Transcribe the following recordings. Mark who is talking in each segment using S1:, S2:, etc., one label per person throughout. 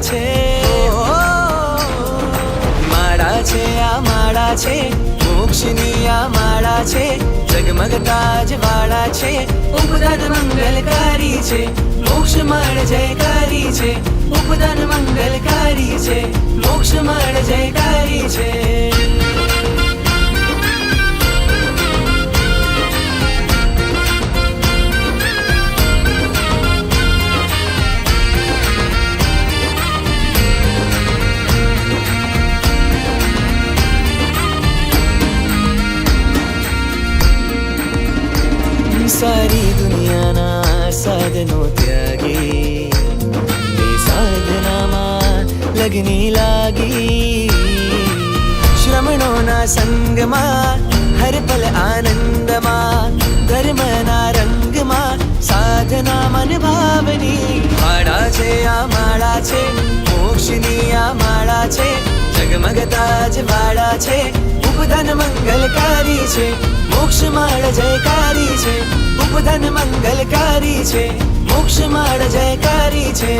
S1: છે. માળા છે, આ માળા છે. મોક્ષની આ માળા છે. જગમગતા જ વાળા છે. ઉપદાન મંગલકારી છે. મોક્ષ માળ જયકારી છે. ઉપદાન મંગલકારી છે. મોક્ષ માળ જયકારી સારી દુનિયાના સાધનો ત્યાગી એ સાધનામાં લગની લાગી શ્રમણોના સંગમાં હર પલ આનંદમાં ધર્મના રંગમાં સાધના મન ભાવની માળા છે આ માળા છે મોક્ષની આ માળા છે જગમગતા જ વાળા છે ઉપદાન મંગલકારી છે. મોક્ષ માળ જયકારી છે. ઉપધન મંગલકારી છે. મોક્ષ માળ જયકારી છે.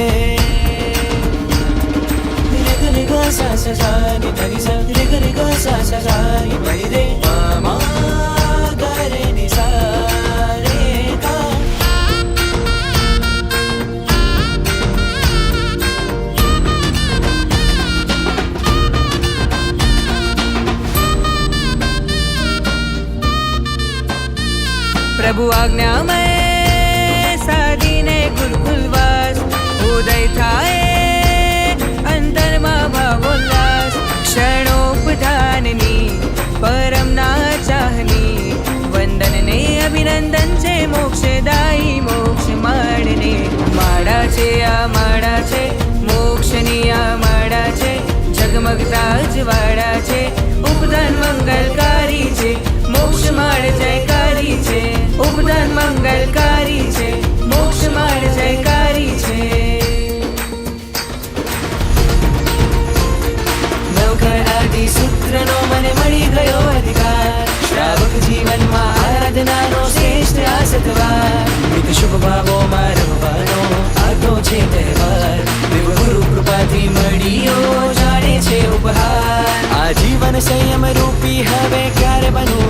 S1: રે ગ રે ગ સા સા રે ગ રે ગ સા સા રે મા
S2: પ્રભુ આજ્ઞામય સાધીને ગુરુકુલવાસ ઉદય થાય ઉપદાન મંગલકારી છે, મોક્ષ માળ જયકારી છે.
S1: નવઘર આદિ સૂત્રનો મને મળી ગયો અધિકાર. શ્રાવક જીવનમાં આરાધનાનો શ્રેષ્ઠ આ શુભ ભાવોમાં રમવાનો આ છે તહેવાર. દેવ ગુરુ કૃપાથી મળ્યો જાણે છે ઉપહાર. આ જીવન સંયમ રૂપી હવે ક્યારે બનવું?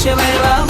S1: chamei lá.